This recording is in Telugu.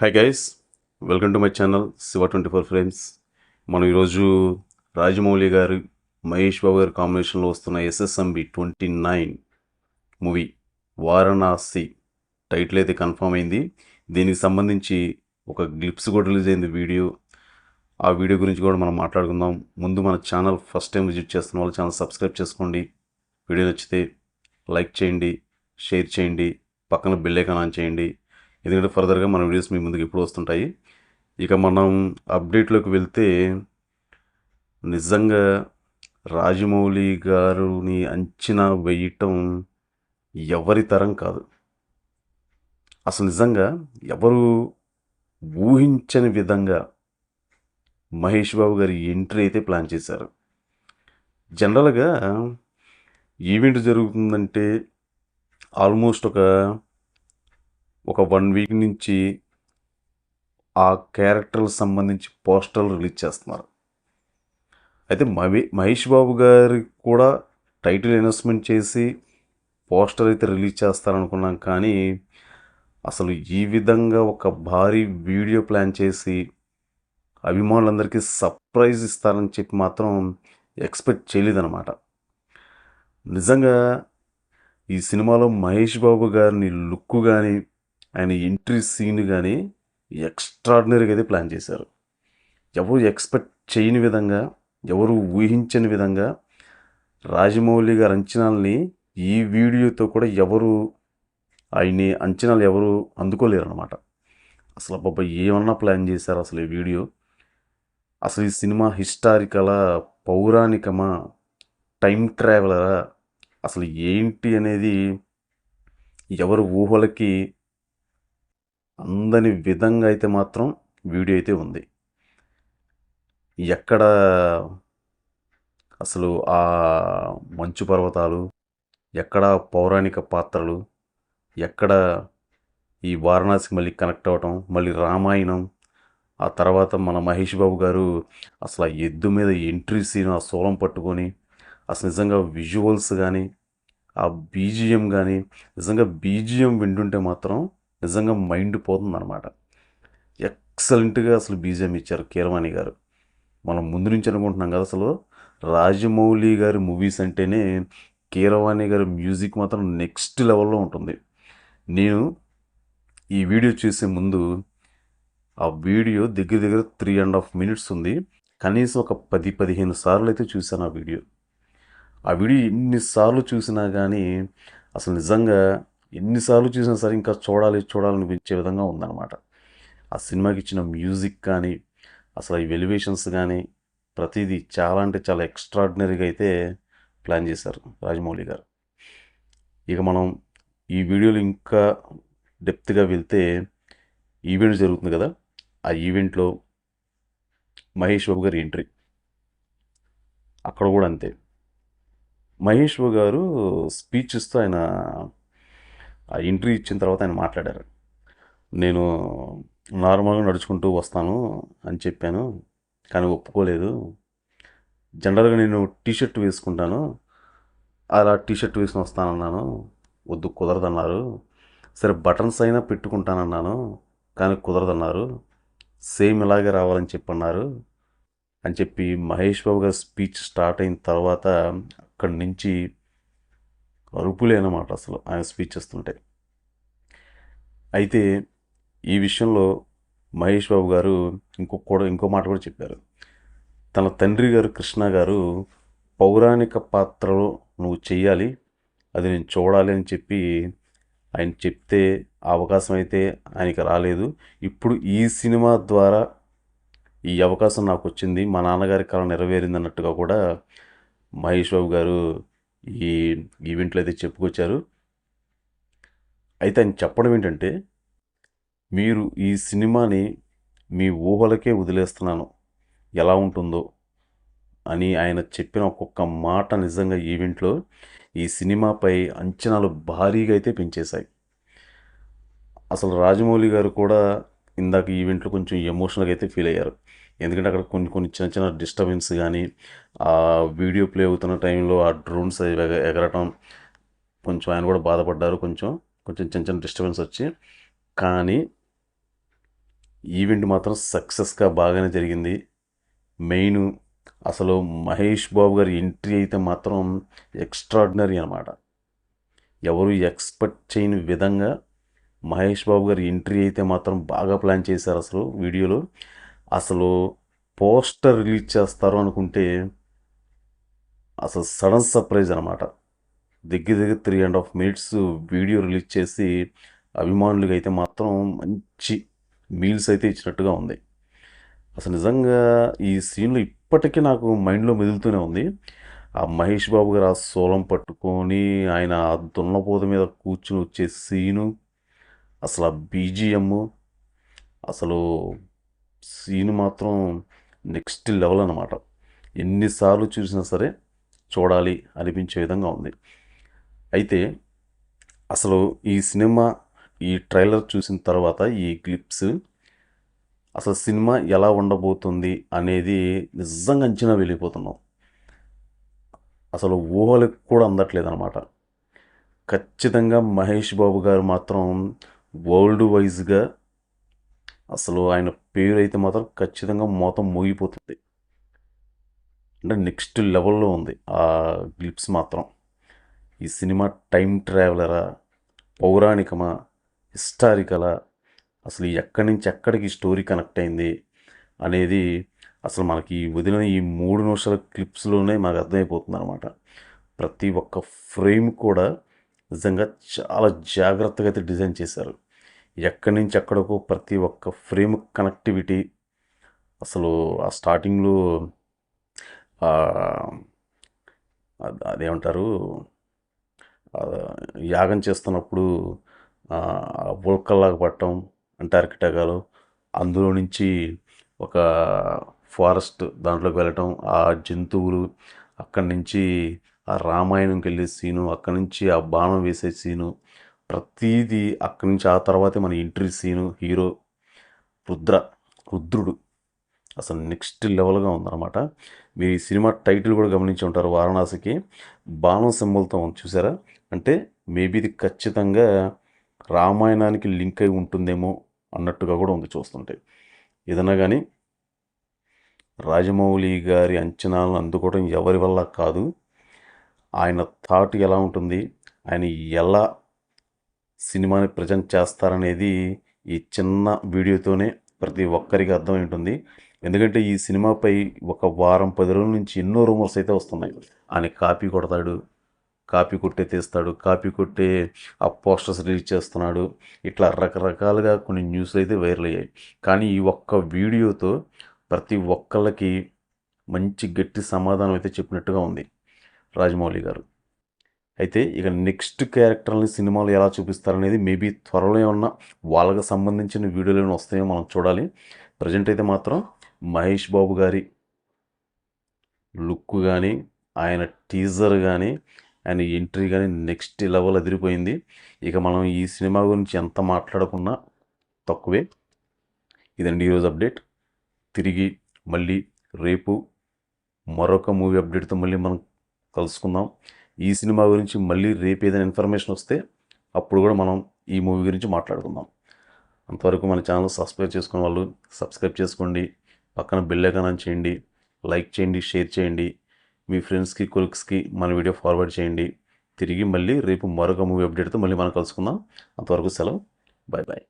Hi guys welcome to my channel Shiva twenty four frames మనం ఈరోజు రాజమౌళి గారు మహేష్ బాబు గారి కాంబినేషన్లో వస్తున్న S S M B twenty nine movie Varanasi title అయితే కన్ఫర్మ్ అయింది. దీనికి సంబంధించి ఒక గ్లిప్స్ కూడా రిలీజ్ అయింది వీడియో ఆ వీడియో గురించి కూడా మనం మాట్లాడుకుందాం. ముందు మన ఛానల్ ఫస్ట్ టైం విజిట్ చేస్తున్న వాళ్ళు ఛానల్ సబ్స్క్రైబ్ చేసుకోండి. వీడియో నచ్చితే లైక్ చేయండి షేర్ చేయండి పక్కన బెల్ ఐకాన్ ఆన్ చేయండి. ఎందుకంటే ఫర్దర్గా మన వీడియోస్ మీ ముందుకు ఎప్పుడు వస్తుంటాయి. ఇక మనం అప్డేట్లోకి వెళ్తే నిజంగా రాజమౌళి గారుని అంచనా వేయటం ఎవరి తరం కాదు. అసలు నిజంగా ఎవరు ఊహించని విధంగా మహేష్ బాబు గారి ఎంట్రీ అయితే ప్లాన్ చేశారు. జనరల్గా ఈవెంట్ జరుగుతుందంటే ఆల్మోస్ట్ ఒక ఒక వన్ వీక్ నుంచి ఆ క్యారెక్టర్లకు సంబంధించి పోస్టర్లు రిలీజ్ చేస్తున్నారు. అయితే మవి మహేష్ బాబు గారి కూడా టైటిల్ అనౌన్స్మెంట్ చేసి పోస్టర్ అయితే రిలీజ్ చేస్తారనుకున్నాం కానీ అసలు ఈ విధంగా ఒక భారీ వీడియో ప్లాన్ చేసి అభిమానులందరికీ సర్ప్రైజ్ ఇస్తారని చెప్పి మాత్రం ఎక్స్పెక్ట్ చేయలేదన్నమాట. నిజంగా ఈ సినిమాలో మహేష్ బాబు గారిని లుక్ కానీ ఆయన ఎంట్రీ సీన్ కానీ ఎక్స్ట్రాడినరీగా అయితే ప్లాన్ చేశారు. ఎవరు ఎక్స్పెక్ట్ చేయని విధంగా ఎవరు ఊహించని విధంగా రాజమౌళి గారి అంచనాల్ని ఈ వీడియోతో కూడా ఎవరు ఆయన్ని అంచనాలు ఎవరు అందుకోలేరు అనమాట అసలు బాబా ఏమన్నా ప్లాన్ చేశారు అసలు ఈ వీడియో? అసలు ఈ సినిమా హిస్టారికలా పౌరాణికమా టైం ట్రావెలరా? అసలు ఏంటి అనేది ఎవరు ఊహలకి అందని విధంగా అయితే మాత్రం వీడియో అయితే ఉంది. ఎక్కడ అసలు ఆ మంచు పర్వతాలు ఎక్కడ పౌరాణిక పాత్రలు ఎక్కడ ఈ వారణాసి మళ్ళీ కనెక్ట్ అవ్వటం మళ్ళీ రామాయణం ఆ తర్వాత మన మహేష్ బాబు గారు అసలు ఆ ఎద్దు మీద ఎంట్రీ సీన్ ఆ సోలం పట్టుకొని అసలు నిజంగా విజువల్స్ కానీ ఆ బీజిఎం కానీ నిజంగా బీజిఎం వింటుంటే మాత్రం నిజంగా మైండ్ పోతుంది అనమాట ఎక్సలెంట్గా అసలు బీజిఎం ఇచ్చారు కీరవాణి గారు. మనం ముందు నుంచి అనుకుంటున్నాం కదా అసలు. రాజమౌళి గారి మూవీస్ అంటేనే కీరవాణి గారి మ్యూజిక్ మాత్రం నెక్స్ట్ లెవెల్లో ఉంటుంది. నేను ఈ వీడియో చూసే ముందు ఆ వీడియో దగ్గర దగ్గర త్రీ అండ్ హాఫ్ మినిట్స్ ఉంది. కనీసం ఒక పది పదిహేను సార్లు అయితే చూశాను ఆ వీడియో. ఆ వీడియో ఎన్నిసార్లు చూసినా కానీ అసలు నిజంగా ఎన్నిసార్లు చూసినా సరే ఇంకా చూడాలి చూడాలనిపించే విధంగా ఉందన్నమాట. ఆ సినిమాకి ఇచ్చిన మ్యూజిక్ కానీ అసలు ఈ వెలివేషన్స్ కానీ ప్రతిదీ చాలా అంటే చాలా ఎక్స్ట్రాడినరీగా అయితే ప్లాన్ చేశారు రాజమౌళి గారు. ఇక మనం ఈ వీడియోలో ఇంకా డెప్త్గా వెళ్తే ఈవెంట్ జరుగుతుంది కదా ఆ ఈవెంట్లో మహేష్ బాబు గారి ఎంట్రీ. అక్కడ కూడా అంతే. మహేష్ బాబు గారు స్పీచ్ ఇస్తూ ఆయన ఆ ఇంటర్వ్యూ ఇచ్చిన తర్వాత ఆయన మాట్లాడారు. నేను నార్మల్గా నడుచుకుంటూ వస్తాను అని చెప్పాను కానీ ఒప్పుకోలేదు. జనరల్గా నేను టీషర్ట్ వేసుకుంటాను అలా టీషర్ట్ వేసుకుని వస్తానన్నాను. వద్దు కుదరదన్నారు. సరే బటన్స్ అయినా పెట్టుకుంటానన్నాను కానీ కుదరదన్నారు. సేమ్ ఇలాగే రావాలని చెప్పన్నారు అని చెప్పి మహేష్ బాబు గారి స్పీచ్ స్టార్ట్ అయిన తర్వాత అక్కడి నుంచి అరుపులేనమాట అసలు ఆయన స్పీచ్ ఇస్తుంటే అయితే ఈ విషయంలో మహేష్ బాబు గారు ఇంకో కూడా ఇంకో మాట కూడా చెప్పారు. తన తండ్రి గారు కృష్ణ గారు పౌరాణిక పాత్రలో నువ్వు చెయ్యాలి అది నేను చూడాలి అని చెప్పి ఆయన చెప్తే ఆ అవకాశం అయితే ఆయనకి రాలేదు. ఇప్పుడు ఈ సినిమా ద్వారా ఈ అవకాశం నాకు వచ్చింది మా నాన్నగారి కళ నెరవేరింది అన్నట్టుగా కూడా మహేష్ బాబు గారు ఈ ఈవెంట్లో అయితే చెప్పుకొచ్చారు. అయితే ఆయన చెప్పడం ఏంటంటే మీరు ఈ సినిమాని మీ ఊహలకే వదిలేస్తున్నాను. ఎలా ఉంటుందో అని ఆయన చెప్పిన ఒక్కొక్క మాట నిజంగా ఈవెంట్లో ఈ సినిమాపై అంచనాలు భారీగా అయితే పెంచేశాయి. అసలు రాజమౌళి గారు కూడా ఇందాక ఈవెంట్లో కొంచెం ఎమోషనల్గా అయితే ఫీల్ అయ్యారు. ఎందుకంటే అక్కడ కొన్ని కొన్ని చిన్న చిన్న డిస్టర్బెన్స్ కానీ ఆ వీడియో ప్లే అవుతున్న టైంలో ఆ డ్రోన్స్ ఎగ- ఎగరటం కొంచెం ఆయన కూడా బాధపడ్డారు కొంచెం కొంచెం చిన్న చిన్న డిస్టర్బెన్స్ వచ్చి. కానీ ఈవెంట్ మాత్రం సక్సెస్గా బాగానే జరిగింది. మెయిన్ అసలు మహేష్ బాబు గారి ఎంట్రీ అయితే మాత్రం ఎక్స్ట్రాడినరీ అనమాట ఎవరు ఎక్స్పెక్ట్ చేయని విధంగా మహేష్ బాబు గారి ఎంట్రీ అయితే మాత్రం బాగా ప్లాన్ చేశారు అసలు వీడియోలో అసలు పోస్టర్ రిలీజ్ చేస్తారు అనుకుంటే అసలు సడన్ సర్ప్రైజ్ అనమాట దగ్గర దగ్గర three and half minutes video release చేసి అభిమానులకి అయితే మాత్రం మంచి మీల్స్ అయితే ఇచ్చినట్టుగా ఉంది. అసలు నిజంగా ఈ సీన్లో ఇప్పటికీ నాకు మైండ్లో మెదులుతూనే ఉంది. ఆ మహేష్ బాబు గారు ఆ సోలం పట్టుకొని ఆయన ఆ దున్నపోత మీద కూర్చుని వచ్చే సీను అసలు ఆ బీజిఎమ్ అసలు సీన్ మాత్రం నెక్స్ట్ లెవెల్ అనమాట ఎన్నిసార్లు చూసినా సరే చూడాలి అనిపించే విధంగా ఉంది. అయితే అసలు ఈ సినిమా ఈ ట్రైలర్ చూసిన తర్వాత ఈ క్లిప్స్ అసలు సినిమా ఎలా ఉండబోతుంది అనేది నిజంగా అంచనా వెళ్ళిపోతున్నాం. అసలు ఊహలకు కూడా అందట్లేదు అనమాట ఖచ్చితంగా మహేష్ బాబు గారు మాత్రం వరల్డ్ వైజ్గా అసలు ఆయన పేరు అయితే మాత్రం ఖచ్చితంగా మొత్తం మోగిపోతుంది. అంటే నెక్స్ట్ లెవెల్లో ఉంది ఆ గ్లిప్స్ మాత్రం. ఈ సినిమా టైం ట్రావెలరా పౌరాణికమా హిస్టారికలా అసలు ఎక్కడి నుంచి ఎక్కడికి స్టోరీ కనెక్ట్ అయింది అనేది అసలు మనకి వదిలిన ఈ మూడు నిమిషాల క్లిప్స్లోనే మనకు అర్థమైపోతుంది అనమాట ప్రతి ఒక్క ఫ్రేమ్ కూడా నిజంగా చాలా జాగ్రత్తగా అయితే డిజైన్ చేశారు. ఎక్కడి నుంచి ఎక్కడికో ప్రతి ఒక్క ఫ్రేమ్ కనెక్టివిటీ అసలు ఆ స్టార్టింగ్లో అదేమంటారు? యాగం చేస్తున్నప్పుడు ఉల్కల్లాగా పట్టడం అంటార్కిటికాలో అందులో నుంచి ఒక ఫారెస్ట్ దాంట్లోకి వెళ్ళటం ఆ జంతువులు అక్కడి నుంచి ఆ రామాయణంకి వెళ్ళే సీను అక్కడి నుంచి ఆ బాణం వేసే సీను ప్రతీది అక్కడి నుంచి ఆ తర్వాతే మన ఎంట్రీ సీను హీరో రుద్ర రుద్రుడు. అసలు నెక్స్ట్ లెవెల్గా ఉందన్నమాట. మీరు ఈ సినిమా టైటిల్ కూడా గమనించి ఉంటారు వారణాసికి. బాణం సింబల్తో ఉంది చూసారా? అంటే మేబీ ఇది ఖచ్చితంగా రామాయణానికి లింక్ అయి ఉంటుందేమో అన్నట్టుగా కూడా ఉంది చూస్తుంటే. ఏదన్నా కానీ రాజమౌళి గారి అంచనాలను అందుకోవడం ఎవరి వల్ల కాదు. ఆయన థాట్ ఎలా ఉంటుంది? ఆయన ఎలా సినిమాని ప్రజెంట్ చేస్తారనేది ఈ చిన్న వీడియోతోనే ప్రతి ఒక్కరికి అర్థమై ఎందుకంటే ఈ సినిమాపై ఒక వారం పది రోజుల నుంచి ఎన్నో రూమర్స్ అయితే వస్తున్నాయి. ఆయన కాపీ కొడతాడు కాపీ కొట్టే తీస్తాడు కాపీ కొట్టే ఆ పోస్టర్స్ రిలీజ్ చేస్తున్నాడు. ఇట్లా రకరకాలుగా కొన్ని న్యూస్లు అయితే వైరల్ అయ్యాయి. కానీ ఈ ఒక్క వీడియోతో ప్రతి ఒక్కళ్ళకి మంచి గట్టి సమాధానం అయితే చెప్పినట్టుగా ఉంది రాజమౌళి గారు. అయితే ఇక నెక్స్ట్ క్యారెక్టర్ని సినిమాలు ఎలా చూపిస్తారనేది మేబీ త్వరలో ఏమన్నా వాళ్ళకి సంబంధించిన వీడియోలు ఏమైనా వస్తాయో మనం చూడాలి. ప్రజెంట్ అయితే మాత్రం మహేష్ బాబు గారి లుక్ కానీ ఆయన టీజర్ కానీ ఆయన ఎంట్రీ కానీ నెక్స్ట్ లెవెల్ అదిరిపోయింది. ఇక మనం ఈ సినిమా గురించి ఎంత మాట్లాడుకున్నా తక్కువే. ఇదండి ఈరోజు అప్డేట్. తిరిగి మళ్ళీ రేపు మరొక మూవీ అప్డేట్తో మళ్ళీ మనం కలుసుకుందాం. ఈ సినిమా గురించి మళ్ళీ రేపు ఏదైనా ఇన్ఫర్మేషన్ వస్తే అప్పుడు కూడా మనం ఈ మూవీ గురించి మాట్లాడుకుందాం. అంతవరకు మన ఛానల్ సబ్స్క్రైబ్ చేసుకున్న వాళ్ళు సబ్స్క్రైబ్ చేసుకోండి. పక్కన బెల్ ఐకాన్ చేయండి. లైక్ చేయండి షేర్ చేయండి. మీ ఫ్రెండ్స్కి కొలిక్స్కి మన వీడియో ఫార్వర్డ్ చేయండి. తిరిగి మళ్ళీ రేపు మరొక మూవీ అప్డేట్తో మళ్ళీ మనం కలుసుకుందాం. అంతవరకు సెలవు. Bye bye